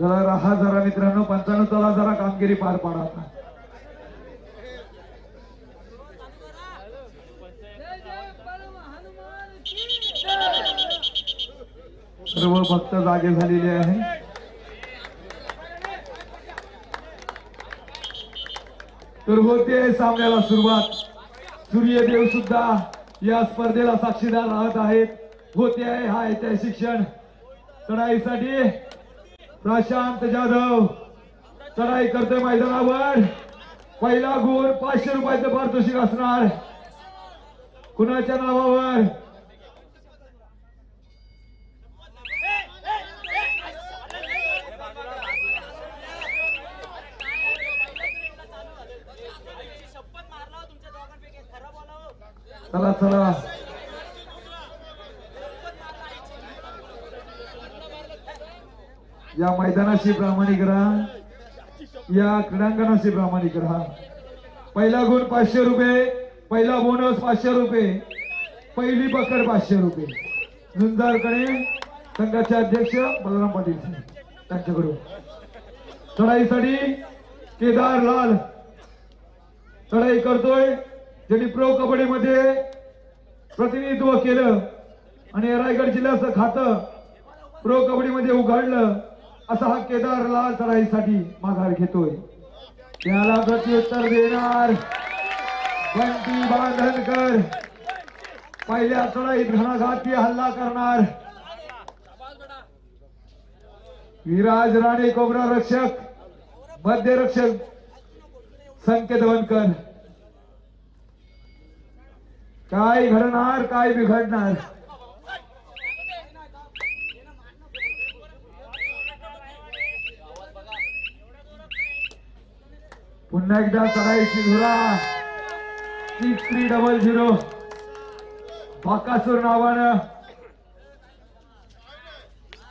जरा राहा जरा मित्रांनो पंचाण्णव चला जरा कामगिरी पार पाडा. सर्व भक्त जागे झालेले आहे. तर होते सामन्याला सुरुवात. सूर्यदेव सुद्धा या स्पर्धेला साक्षीदार राहत आहेत. होते आहे हा ऐतिहासिक क्षण. चढाईसाठी प्रशांत जाधव. चढाई करतोय मैदानावर. पहिला गुण पाचशे रुपयाचं पारितोषिक असणार. कुणाच्या नावावर? चला चला. या मैदानाशी प्रामाणिक राहा. या क्रीडांगणाशी प्रामाणिक राहा. पहिला गुण पाचशे रुपये पहिला बोनस पाचशे रुपये पहिली पकड पाचशे रुपये. झुंजारकडे संघाचे अध्यक्ष बलराम पाटील त्यांच्याकडून. चढाईसाठी केदार लाल. चढाई करतोय. ज्यांनी प्रो कबड्डीमध्ये प्रतिनिधित्व केलं आणि रायगड जिल्ह्याचं खातं प्रो कबड्डीमध्ये उघडलं असा हा केदार लाल चढाईसाठी माघार घेतोय. त्याला प्रत्युत्तर देणार बंटी बांधनकर पहिल्या चढाईत घणाघाती हल्ला करणार. विराज राणे कोबरा रक्षक मध्य रक्षक संकेत वनकर काय घडणार काय बिघडणार? पुन्हा एकदा चढायची धुरा. Six three double zero Bakasur नावानं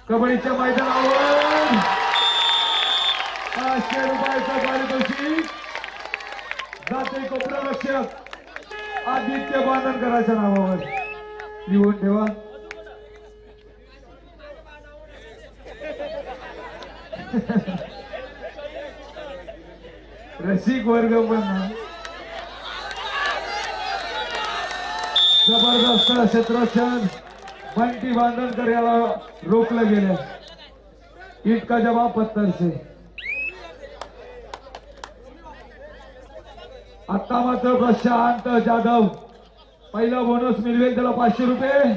कबड्डीच्या मैदानावर पाचशे रुपयाचं पारितोषिक. जाते कोपरा रक्षक आदित्य बांधनकराच्या नावावर. लिहून ठेवा. रसिक वर्ग पण जबरदस्त क्षेत्रक्षण बंटी बांधणकर याला रोखलं गेलं. इतका का जवाब से आता मात्र प्रशांत जाधव. पहिला बोनस मिळवेल त्याला पाचशे रुपये.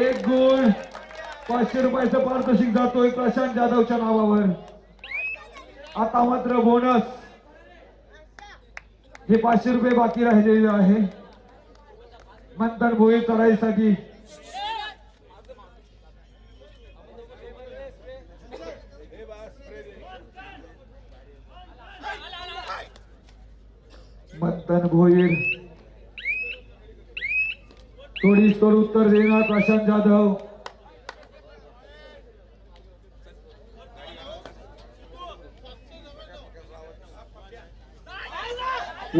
एक गुण. पाचशे रुपयाचं पारितोषिक जातोय प्रशांत जाधवच्या नावावर. आता मात्र बोनस हे पाचशे रुपये बाकी राहिलेले आहे. मंथन भोई चढाईसाठी. मंथन भोईर. थोडी स्तर उत्तर देणार प्रशांत जाधव.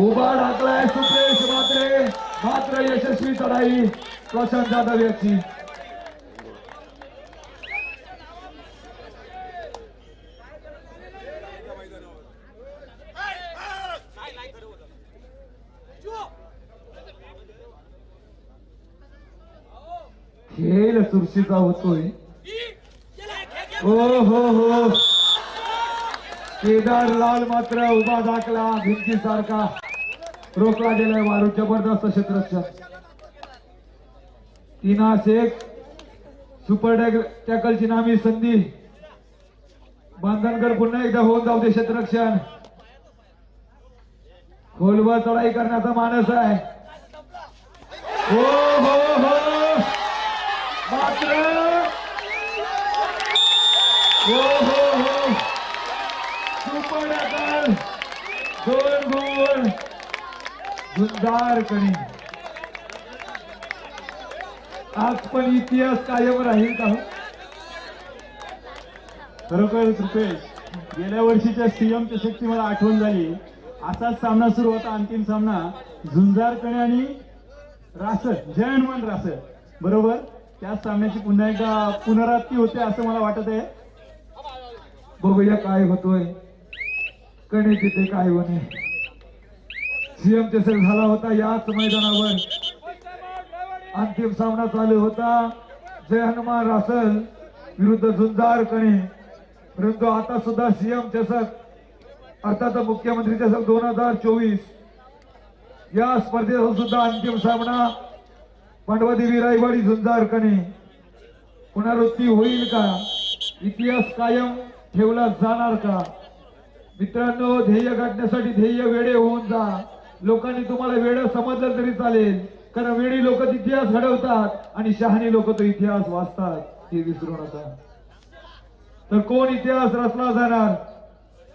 उभा टाकलाय सुप्रेश मात्रे मात्र यशस्वी चढाई प्रशांत जाधव याची. खेळ चुरशीचा होतोय. हो हो. हो केदार लाल मात्र उभा दाखला भिंतीसारखा. रोखला गेलाय मारू जबरदस्त क्षेत्ररक्षण तीना शेख सुपर टॅग टॅकलची नामी संधी. बांधनकर पुन्हा एकदा होऊन जाऊ दे क्षेत्ररक्षण. खोलवर चढाई करण्याचा मानस आहे. हो हो हो. मात्र हो हो हो सुपर अकाल दोन गुण झुंजार कणी आज पण इतिहास कायम राहील का हो? खरोखर कृपेश गेल्या वर्षीच्या सीएम शक्ती मला आठवण झाली. असाच सामना सुरू होता अंतिम सामना. झुंजारकणे आणि रासत जय हनुमान रासत. बरोबर? त्याच सामन्याची पुन्हा एकदा पुनरावृत्ती होते असं मला वाटत आहे. बघूया काय होतोय. कणे तिथे काय होणे. सीएम चषक झाला होता याच मैदानावर. अंतिम सामना चालू होता. जय हनुमान रासल विरुद्ध झुंजार कणे. परंतु आता सुद्धा सीएम चषक अर्थात मुख्यमंत्री चषक दोन हजार चोवीस. या स्पर्धेचा सुद्धा अंतिम सामना. पांडवादेवी रायवाडी झुंजार कणे. पुनरावृत्ती होईल का? इतिहास कायम ठेवला जाणार का? मित्रांनो ध्येय गाठण्यासाठी ध्येय वेडे होऊन जा. लोकांनी तुम्हाला वेळ समजलं तरी चालेल. कारण वेळी लोक इतिहास घडवतात आणि शहाणी लोक तो इतिहास वाचतात. हे विसरू नका. तर कोण इतिहास रचला जाणार?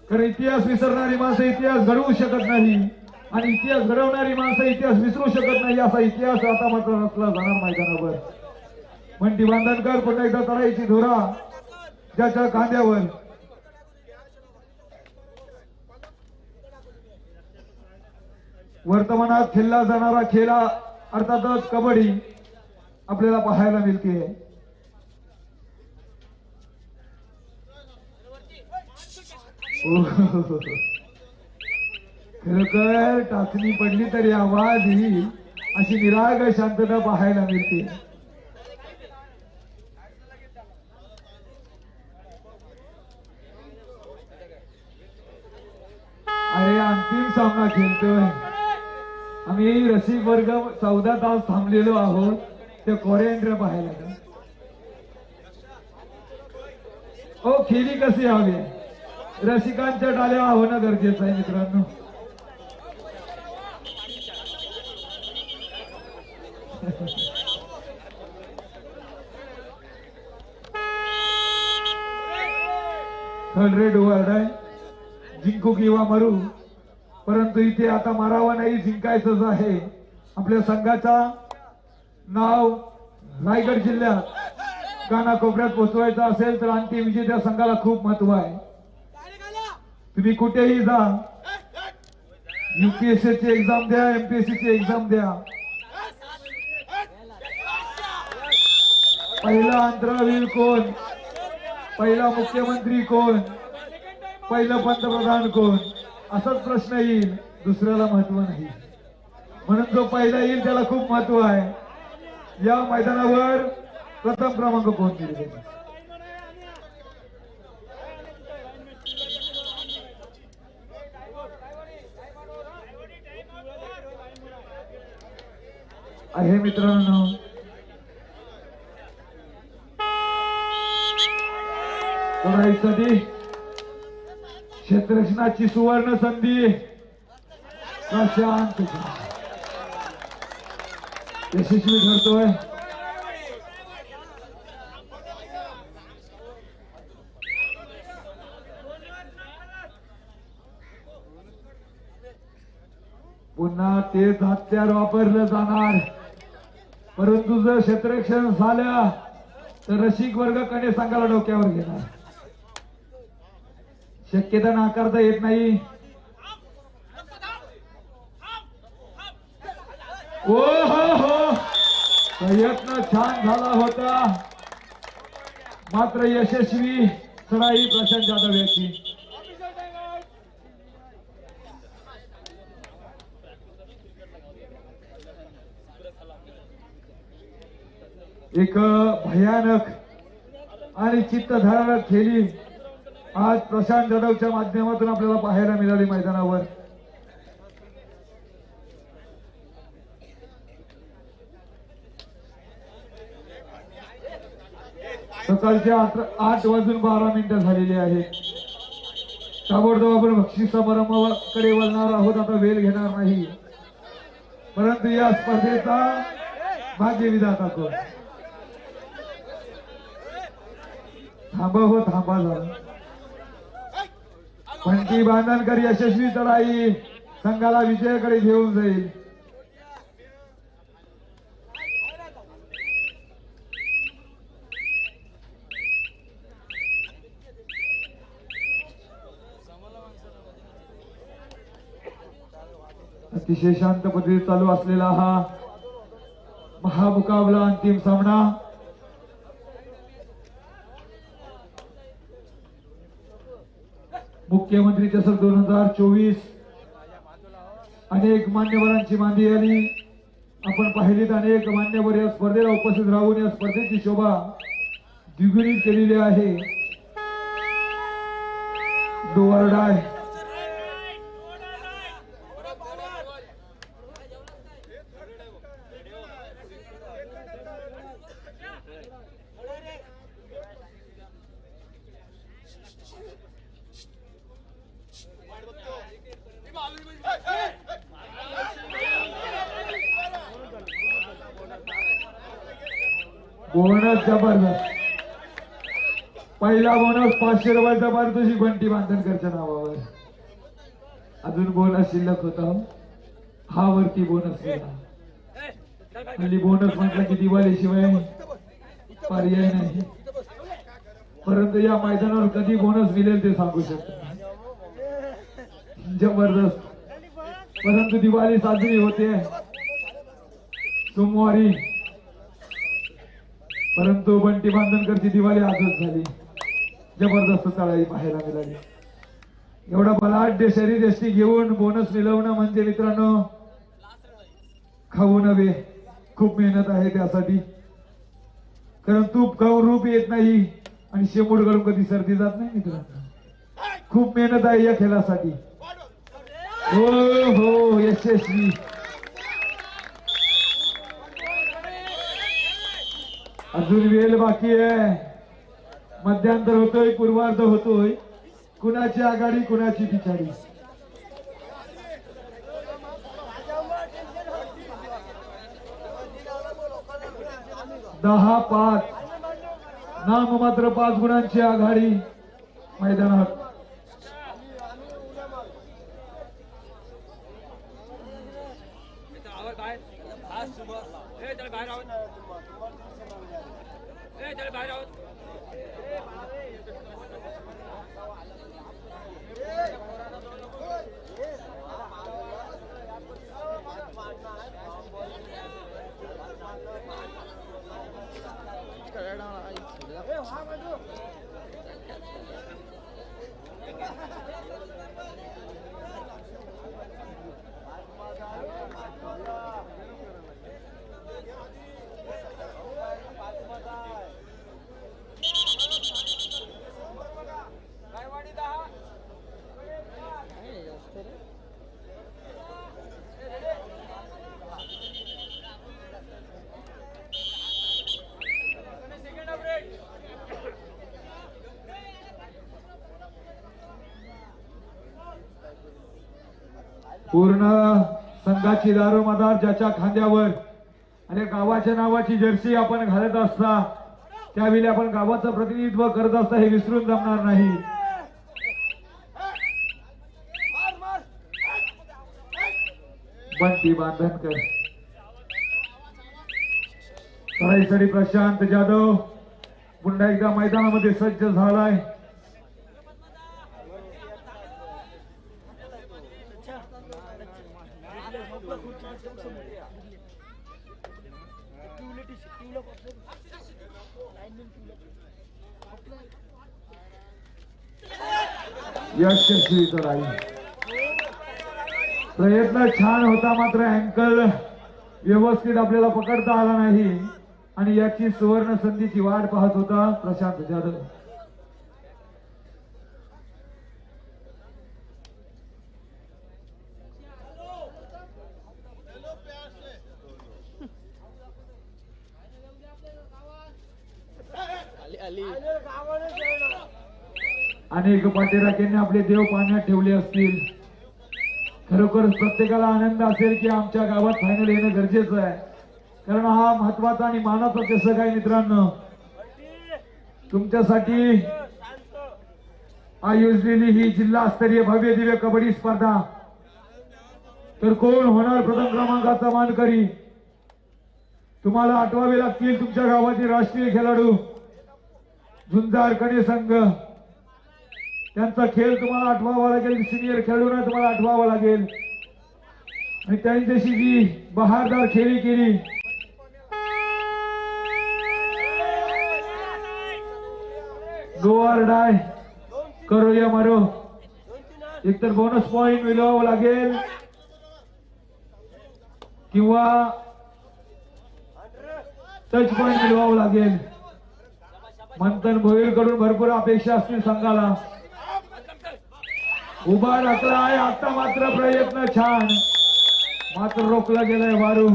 कारण इतिहास विसरणारी माणसं इतिहास घडवू शकत नाही. आणि इतिहास घडवणारी माणसं इतिहास विसरू शकत नाही असा इतिहास आता मात्र रचला जाणार मैदानावर. म्हणती बांधणकर पुन्हा एकदा चढायची धुरा. ज्याच्या कांद्यावर वर्तमानात खेळला जाणारा खेळा अर्थातच कबड्डी आपल्याला पाहायला मिळते. खरोखर टाचणी पडली तरी आवाज येईल अशी निराग शांतता पाहायला मिळते. अरे अंतिम सामना खेळतोय. आम्ही रसिक वर्ग चौदा तास थांबलेलो आहोत. ते कोरिएंडर पाहायला ओ हो खेळी कशी हवी? रसिकांच्या डाल्या होणं गरजेचं आहे मित्रांनो. हंड्रेड रेड वर्ड आहे जिंकू किंवा मरू. परंतु इथे आता मारावा नाही जिंकायचंच आहे. आपल्या संघाचा नाव रायगड जिल्ह्यात काना कोपऱ्यात पोहोचवायचं असेल तर अंतिम विजेत्या संघाला खूप महत्त्व आहे. तुम्ही कुठेही जा. युपीएससी ची एक्झाम द्या एमपीएससी ची एक्झाम द्या. पहिला अंतरावीर कोण? पहिला मुख्यमंत्री कोण? पहिलं पंतप्रधान कोण? असाच प्रश्न येईल दुसऱ्याला महत्त्व नाही. म्हणून जो पहिला येईल त्याला खूप महत्त्व आहे. या मैदानावर प्रथम क्रमांक कोण दिले आहे मित्रांनो. कधी क्षेत्ररक्षणाची सुवर्ण संधी. प्रशांत. यशस्वी ठरतोय. पुन्हा तेच हत्यार वापरलं जाणार. परंतु जर क्षेत्ररक्षण झालं तर रसिक वर्ग कणे सांगायला डोक्यावर घेणार. शक्यता नाकारता येत नाही. ओ हो. हो प्रयत्न छान झाला होता. मात्र यशस्वी चढाई प्रशांत जाधव याची. एक भयानक आणि चित्तधारक खेळी आज प्रशांत जाधवच्या माध्यमातून आपल्याला पाहायला मिळाली मैदानावर. सकाळच्या आठ वाजून बारा मिनिटं झालेली आहेत. ताबडतोब आपण बक्षीस समारंभाकडे वळणार आहोत आता वेळ घेणार नाही. परंतु या स्पर्धेचा भाग्य विधाता कोण? थांबा हो थांबा पण पंटी बांधणकर यशस्वी चढाई. संघाला विजयाकडे घेऊन जाईल. अतिशय शांत पद्धतीत चालू असलेला हा महामुकाबला अंतिम सामना. मुख्यमंत्री चषक दोन हजार चोवीस. अनेक मान्यवरांची मांदी आली. आपण पाहिलीत अनेक मान्यवर या स्पर्धेला उपस्थित राहून या स्पर्धेची शोभा द्विगुणित केलेली आहे. डोवरडाय बोनस जबरदस्त. पहिला बोनस पाचशे रुपयाचा पारितोषिक बंटी बांधणकरच्या नावावर. अजून बोनस शिल्लक होता. हा वरती बोनस केला हल्ली बोनस म्हटलं की दिवाळी शिवाय पर्याय नाही. परंतु या मैदानावर कधी बोनस मिळेल ते सांगू शकतो जबरदस्त. परंतु दिवाळी साजरी होते. सोमवारी परंतु बंटी बांधणकरची दिवाळी आजच झाली. जबरदस्त चढाई पाहायला मिळाली. एवढा बलाढ्य शरीर एसटी घेऊन बोनस मिळवणं म्हणजे मित्रांनो खाऊ नव्हे. खूप मेहनत आहे त्यासाठी. कारण तूप खाऊन रूप येत नाही आणि शेपूट गळून कधी सर्दी जात नाही मित्रांनो. खूप मेहनत आहे या खेळासाठी. हो हो यशस्वी. अजून वेळ बाकी आहे. मध्यांतर होतोय पूर्वार्ध होतोय. कुणाची आघाडी कुणाची पिछाडी दहा पाच. नाम मात्र पाच गुणांची आघाडी मैदानात. आवत बाहेर आज सुबह ए चल बाहेर आहोत. ए चल बाहेर आहोत. पूर्ण संघाची दारोमदार ज्याच्या खांद्यावर आणि गावाच्या नावाची जर्सी आपण घालत असता त्यावेळी आपण गावाचं प्रतिनिधित्व करत असता हे विसरून जमणार नाही. बंटी बांधनकर. सराईसाठी प्रशांत जाधव. पुन्हा एकदा मैदानामध्ये सज्ज झालाय. यशस्वी चढाई प्रयत्न छान होता मात्र अँकल. व्यवस्थित आपल्याला पकडता आला नाही. आणि याची सुवर्ण संधीची वाट पाहत होता प्रशांत जाधव. अनेक पाठीराख्यांनी आपले देव पाण्यात ठेवले असतील. खरोखरच प्रत्येकाला आनंद असेल की आमच्या गावात फायनल येणं गरजेचं आहे. कारण हा महत्त्वाचा आणि मानाचा कसं आहे मित्रांनो? तुमच्यासाठी आयोजलेली ही जिल्हास्तरीय भव्य दिव्य कबड्डी स्पर्धा. तर कोण होणार प्रथम क्रमांकाचा मानकरी? तुम्हाला आठवावे लागतील तुमच्या गावातील राष्ट्रीय खेळाडू. झुंजार कणे संघ. त्यांचा खेळ तुम्हाला आठवावा लागेल. सिनियर खेळाडूंना तुम्हाला आठवावा लागेल. आणि त्यांच्याशी जी बहारदार खेळी केली. गोवार डाय करूया मारो. एकतर बोनस पॉइंट मिळवावं लागेल. किंवा टच पॉइंट मिळवावं लागेल. मंथन भोईरकडून भरपूर अपेक्षा असतील संघाला. उभा राखला आहे आता मात्र प्रयत्न छान. मात्र रोखला गेलाय वारू.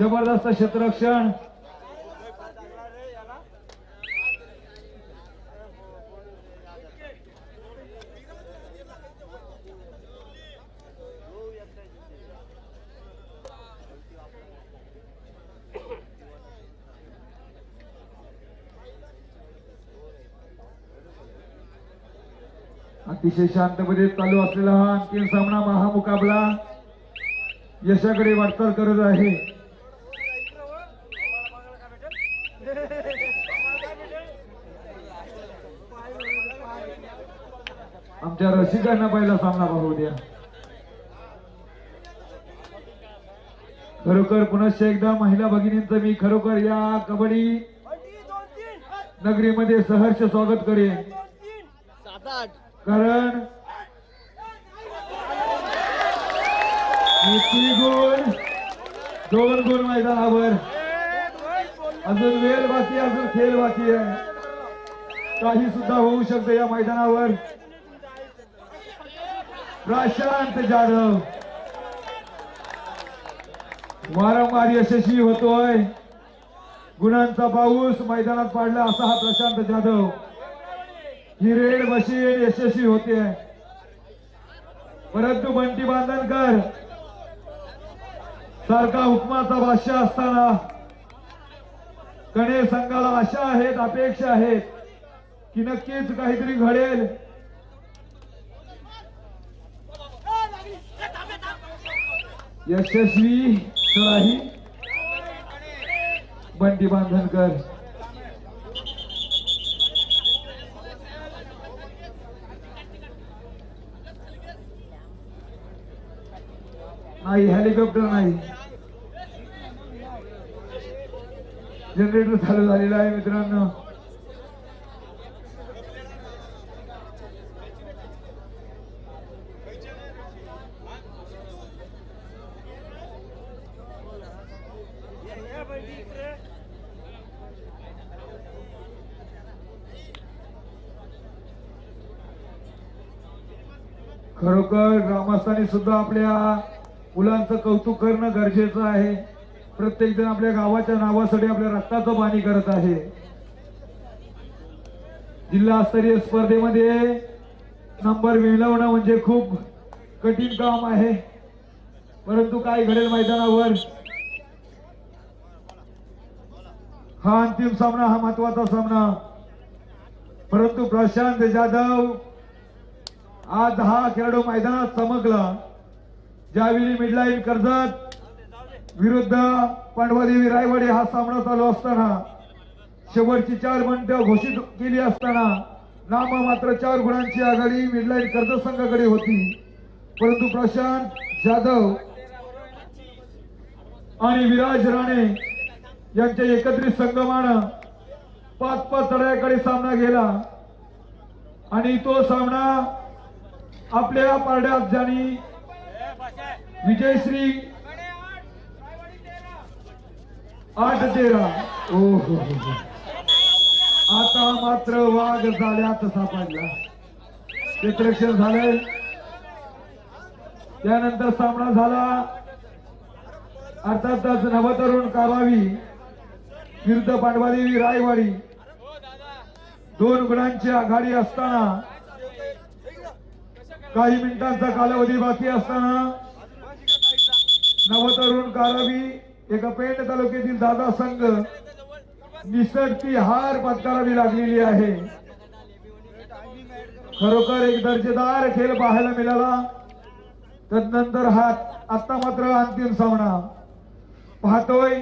जबरदस्त क्षेत्ररक्षण अतिशय शांतपणे चालू असलेला हा अंतिम सामना महामुकाबला यशाकडे वाटचाल करत आहे. आमच्या रसिकांना पहिला सामना पाहू द्या. खरोखर पुनश्च एकदा महिला भगिनींचं मी खरोखर या कबड्डी नगरीमध्ये सहर्ष स्वागत करेन. कारण गुण दोन गुण मैदानावर. अजून वेळ बाकी अजून खेळ बाकी आहे. काही सुद्धा होऊ शकतं या मैदानावर. प्रशांत जाधव. वारंवार यशस्वी होतोय. गुणांचा पाऊस मैदानात पाडला असा हा प्रशांत जाधव. ही रेड मशीन यशस्वी होते. परंतु बंटी बांधणकर सारखा हुकमाचा भाष्य असताना कणे संघाला आशा आहेत अपेक्षा आहेत की नक्कीच काहीतरी घडेल. यशस्वी सराही बंटी बांधणकर. नाही हेलिकॉप्टर नाही. जनरेटर चालू झालेला आहे मित्रांनो. खरोखर ग्रामस्थांनी सुद्धा आपल्या मुलांचं कौतुक करणं गरजेचं आहे. प्रत्येक जण आपल्या गावाच्या नावासाठी आपल्या रक्ताचं पाणी करत आहे. जिल्हास्तरीय स्पर्धेमध्ये नंबर मिळवणं म्हणजे खूप कठीण काम आहे. परंतु काय घडेल मैदानावर? हा अंतिम सामना हा महत्त्वाचा सामना. परंतु प्रशांत जाधव आज हा खेळाडू मैदानात चमकला. ज्यावेळी मिडलाईन कर्जत विरुद्ध पांडवादेवी रायवाडे हा सामना चालू असताना शेवटची चार मिनिटं घोषित केली असताना नाम मात्र चार गुणांची आघाडी मिडलाईन कर्जत संघाकडे होती. परंतु प्रशांत जाधव आणि विराज राणे यांच्या एकत्रित संगमानं पाच पाच चढायाकडे सामना गेला. आणि तो सामना आपल्या पारड्यात ज्यांनी विजयश्री आठ तेरा. ओ हो, हो, हो. आता मात्र वाघ झाल्यात सापडला. क्षेत्ररक्षण झालंय. त्यानंतर सामना झाला. अर्थातच नवतरुण कावावी विरुद्ध पांडवादेवी रायवाडी. दोन गुणांची आघाडी असताना काही मिनिटांचा कालावधी बाकी असताना नवतरुण कारावी एका पेठ तालुक्यातील दादा संघ निसटती हार पत्करावी लागलेली आहे. खरोखर एक दर्जेदार खेळ पाहायला मिळाला. तदनंतर हा आता मात्र अंतिम सामना. पाहतोय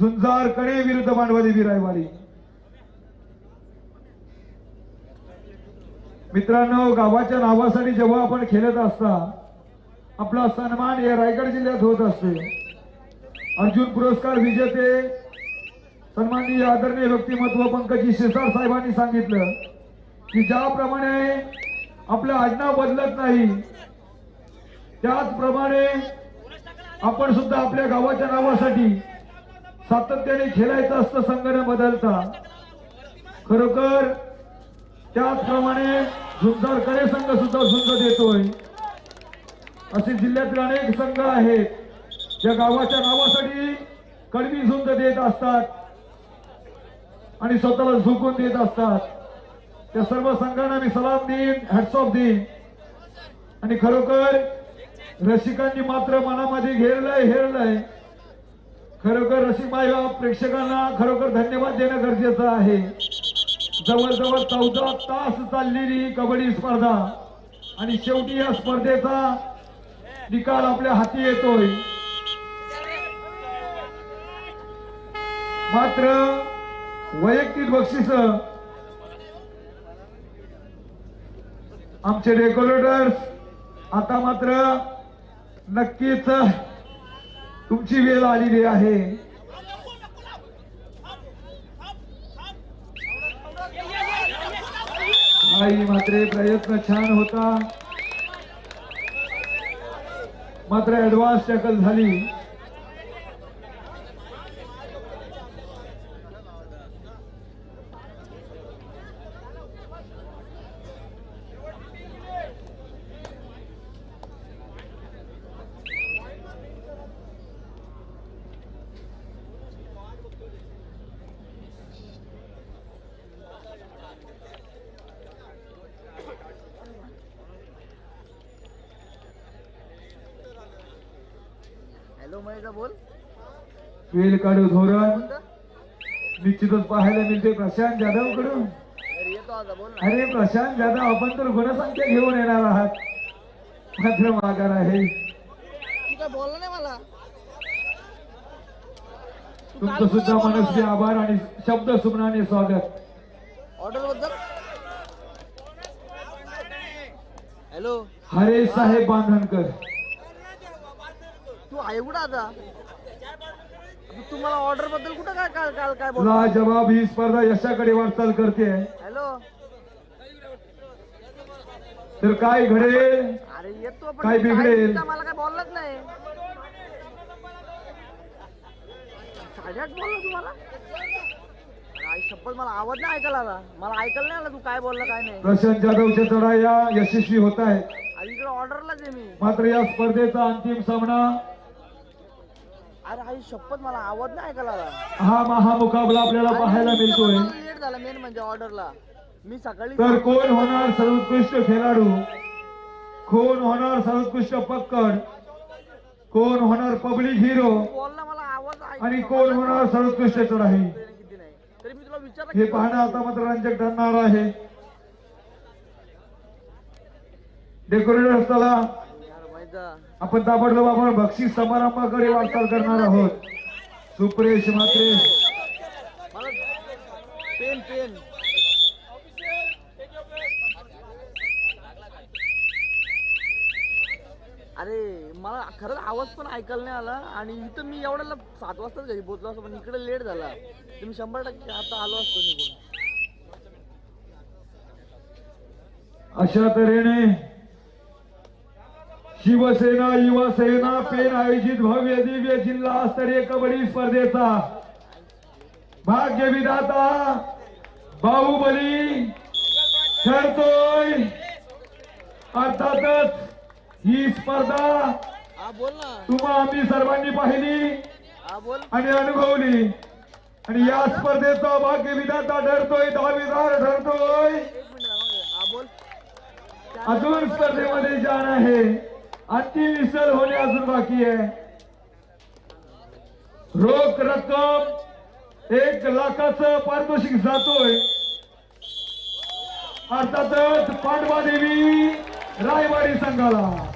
झुंजारकडे विरुद्ध मांडवली विरायवाडी मित्रांनो गावाच्या नावासाठी जेव्हा आपण खेळत असता आपला सन्मान या रायगड जिल्ह्यात होत असते. अर्जुन पुरस्कार विजेते सन्माननीय आदरणीय व्यक्तिमत्व पंकजी शिरसाट साहेबांनी सांगितलं की ज्याप्रमाणे आपलं आडनाव बदलत नाही त्याचप्रमाणे आपण सुद्धा आपल्या गावाच्या नावासाठी सातत्याने खेळायचं असतं संघ बदलता. खरोखर त्याचप्रमाणे झुंजारकडे संघ सुद्धा झुंज देतोय. असे जिल्ह्यातील अनेक संघ आहेत ज्या गावाच्या नावासाठी कडवी झुंज देत असतात आणि स्वतःला झुकून देत असतात. त्या सर्व संघांना मी सलाम देईन हॅट्सऑफ देईन. आणि खरोखर रसिकांनी मात्र मनामध्ये घेरलंय हेरलंय. खरोखर रसिक माय हो, प्रेक्षकांना खरोखर धन्यवाद देणं गरजेचं आहे. जवळजवळ चौदा तास चाललेली कबड्डी स्पर्धा. आणि शेवटी या स्पर्धेचा निकाल आपल्या हाती येतोय. मात्र वैयक्तिक बक्षीस आमचे डेकोरेटर्स आता मात्र नक्कीच तुमची वेळ आलेली आहे. नाही मात्र प्रयत्न छान होता. मात्र ऍडव्हान्स टॅकल झाली. बोल. वेल काढू धोरण? निश्चितच पाहायला मिळते प्रशांत जाधवकडून अरे प्रशांत जाधव आपण तर गुणसंख्या घेऊन येणार आहात. मात्र माघार आहे. तू काय बोलला नाही मला. तुमचं सुद्धा मनस्वी आभार आणि शब्द सुमनाने स्वागत. ऑर्डरबद्दल हॅलो. हरे साहेब बांधणकर. तू आहे कुठं आता? तुम्हाला ऑर्डरबद्दल कुठं काय काय काय काय बोल ला जवाब ही स्पर्धा यशाकडे वाटचाल करते. हॅलो? तर काय घडेल? अरे येतो पण काय बिघडेल? मला काय बोललाच नाही. साडेआठ बोलला तुम्हाला आई शपथ मला आवाज नाही ऐकायला आला मला ऐकायला नाही आला तू काय बोलला काय नाही. प्रशांत जाधवच्या चढाया यशस्वी होत आहेत. अरे इकडे ऑर्डरलाच आहे मी. मात्र या स्पर्धेचा अंतिम सामना अरे आई शपथ मला आवाज नाही ऐकायला आला. हा महामुकाबला आपल्याला पाहायला मिळतोय. लेट झाला मेन म्हणजे ऑर्डरला मी सकाळी तर कोण होणार सर्वोत्कृष्ट खेळाडू? कोण होणार सर्वोत्कृष्ट पक्कड? कोण होणार पब्लिक हिरो बोलला मला आवाज ऐक- आणि कोण होणार सर्वोत्कृष्ट चढाई? किती नाही तरी मी तुला विचारलं हे की- पाहणं आता मात्र रंजक ठरणार आहे. डेकोरेटर यार माहिती आपण ताबडतोब आपण बक्षीस समारंभाकडे वाटचाल करणार आहोत. सुप्रेश मात्रे अरे मला खरंच आवाज पण ऐकायला नाही आला आणि इथं मी एवढ्याला सात वाजताच घरी पोहोचलो असतो पण इकडे लेट झाला. मी शंभर टक्के आता आलो असतो निघून. अशा तऱ्हेने शिवसेना युवासेना पेन आयोजित भव्य दिव्य जिल्हा स्तरीय कबड्डी स्पर्धेचा भाग्य विधाता बाहुबली ठरतोय. अर्थातच ही स्पर्धा तुम्हा आम्ही सर्वांनी पाहिली आणि अनुभवली. आणि या स्पर्धेचा भाग्य विधाता ठरतोय. दहावीदार ठरतोय अजून स्पर्धेमध्ये जाण आहे. अंतिम विसर होणे अजून बाकी आहे. रोख रक्कम एक लाखाचं पारितोषिक जातोय. अर्थातच पांडवा देवी रायवाडी संघाला.